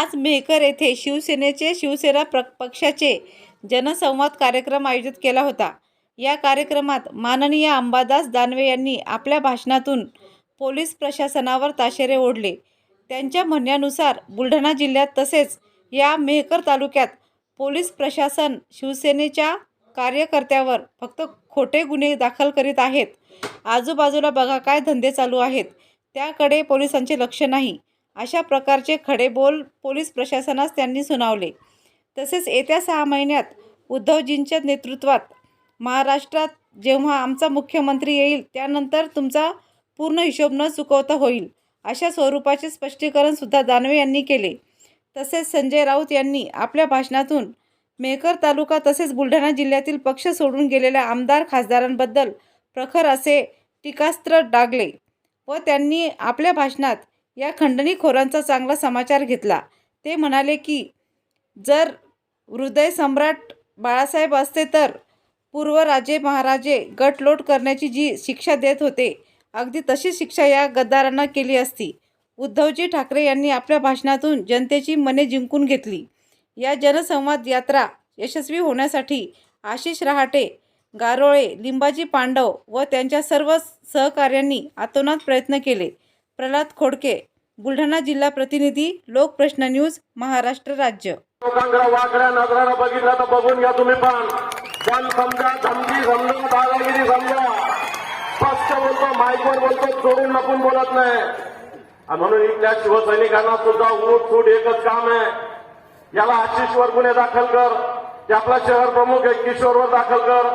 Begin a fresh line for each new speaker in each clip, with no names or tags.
आज मेहकर येथे शिवसेनेचे शिवसेना प्र पक्षाचे जनसंवाद कार्यक्रम आयोजित केला होता. या कार्यक्रमात माननीय अंबादास दानवे यांनी आपल्या भाषणातून पोलीस प्रशासनावर ताशेरे ओढले. त्यांच्या म्हणण्यानुसार बुलढाणा जिल्ह्यात तसेच या मेहकर तालुक्यात पोलीस प्रशासन शिवसेनेच्या कार्यकर्त्यावर फक्त खोटे गुन्हे दाखल करीत आहेत. आजूबाजूला बघा काय धंदे चालू आहेत. त्याकडे पोलिसांचे लक्ष नाही. अशा प्रकारचे खडे बोल पोलीस प्रशासनास त्यांनी सुनावले. तसेच येत्या सहा महिन्यात उद्धवजींच्या नेतृत्वात महाराष्ट्रात जेव्हा आमचा मुख्यमंत्री येईल त्यानंतर तुमचा पूर्ण हिशोब न चुकवता होईल अशा स्वरूपाचे स्पष्टीकरणसुद्धा दानवे यांनी केले. तसेच संजय राऊत यांनी आपल्या भाषणातून मेहकर तालुका तसेच बुलढाणा जिल्ह्यातील पक्ष सोडून गेलेल्या आमदार खासदारांबद्दल प्रखर असे टीकास्त्र डागले व त्यांनी आपल्या भाषणात या खंडणीखोरांचा चांगला समाचार घेतला. ते म्हणाले की जर हृदय सम्राट बाळासाहेब असते तर पूर्व राजे महाराजे गटलोट करण्याची जी शिक्षा देत होते अगदी तशी शिक्षा या गद्दारांना केली असती. उद्धवजी ठाकरे यांनी आपल्या भाषणातून जनतेची मने जिंकून घेतली. या जनसंवाद यात्रा यशस्वी होण्यासाठी आशिष रहाटे गारोळे लिंबाजी पांडव व त्यांच्या सर्व सहकार्यांनी आतोनात प्रयत्न केले. प्रल्हाद खोडके बुलढाणा जिल्हा प्रतिनिधी लोकप्रश्न न्यूज महाराष्ट्र राज्य.
लोकांकडे वाकड्या नजरानं बघितलं तर बघून घ्या तुम्ही पण. पण समजा धमकी समजा दादागिरी समजा स्पष्ट बोलतो माईकवर बोलतो चोरून लपून बोलत नाही. आणि म्हणून इथल्या शिवसैनिकांना सुद्धा उठ फूट एकच काम आहे. याला आशिषवर गुन्हे दाखल कर. ते आपला शहर प्रमुख आहे किशोरवर दाखल कर.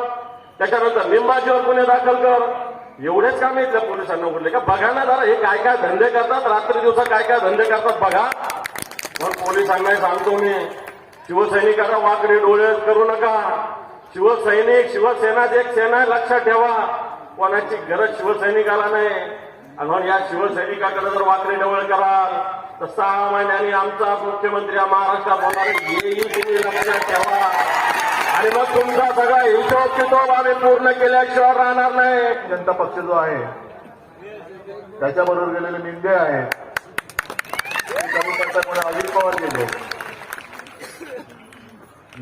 त्याच्यानंतर निंबाजीवर गुन्हे दाखल कर. एवढेच काम इथल्या पोलिसांना उघडले का? बघा ना जरा हे काय काय धंदे करतात? रात्री दिवसा काय काय धंदे करतात बघा. मग पोलिसांनाही सांगतो मी. शिवसैनिकांना वाकडे डोळे करू नका. शिवसैनिक शिवसेना एक सेना आहे, लक्षात ठेवा. कोणाची गरज शिवसैनिकाला नाही. आणि म्हणून या शिवसैनिकाकडे जर वाकडे डोळे कराल तर सहा महिन्यांनी आमचा मुख्यमंत्री महाराष्ट्रात होणार येईल तुम्ही लक्षात ठेवा. आणि मग तुमचा सगळा हिशोब किशोब आम्ही पूर्ण केल्याशिवाय राहणार नाही.
जनता पक्ष जो आहे त्याच्याबरोबर गेलेले मिंदे आहेत. अजित पवार गेले.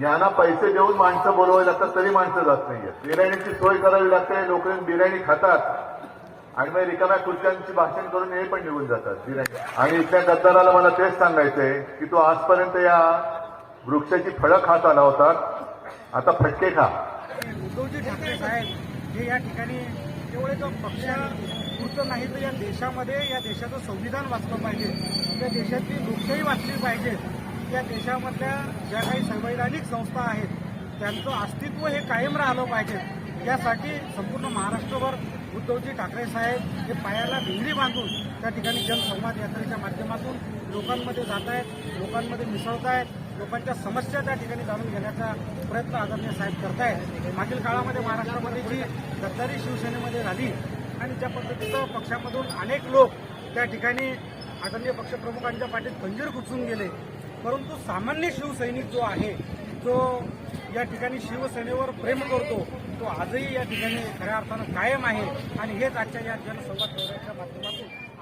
यांना पैसे देऊन माणसं बोलवावी लागतात तरी माणसं जात नाहीये बिर्याणीची सोय करावी लागते लोक बिर्याणी खातात. आणि मग रिकाम्या खुर्च्यांची भाषण करून हे पण निघून जातात बिर्याणी. आणि इथल्या गद्दाराला मला तेच सांगायचंय की तो आजपर्यंत या वृक्षाची फळं खात आला होता. आता फटके खा
उद्धवजी ठाकरे साहेब हे या ठिकाणी केवळ एक पक्षापुरतं नाही तर या देशामध्ये या देशाचं संविधान वाचलं पाहिजे. त्या देशातली लोकशाही वाचली पाहिजे. त्या देशामधल्या ज्या काही संवैधानिक संस्था आहेत त्यांचं अस्तित्व हे कायम राहिलं पाहिजे. यासाठी संपूर्ण महाराष्ट्रभर उद्धवजी ठाकरे साहेब हे पायाला भिंगरी बांधून त्या ठिकाणी जनसंवाद यात्रेच्या माध्यमातून लोकांमध्ये जात आहेत लोकांमध्ये मिसळत आहेत लोकांच्या समस्या त्या ठिकाणी जाणून घेण्याचा प्रयत्न आदरणीय साहेब करतायत. मागील काळामध्ये महाराष्ट्रामध्ये जी गद्दारी शिवसेनेमध्ये झाली आणि ज्या पद्धतीचं पक्षामधून अनेक लोक त्या ठिकाणी आदरणीय पक्षप्रमुखांच्या पाठीत खंजीर खुचून गेले. परंतु सामान्य शिवसैनिक जो आहे जो या ठिकाणी शिवसेनेवर प्रेम करतो तो आजही या ठिकाणी खऱ्या अर्थानं कायम आहे. आणि हेच आजच्या या जनसंवाद दौऱ्याच्या माध्यमातून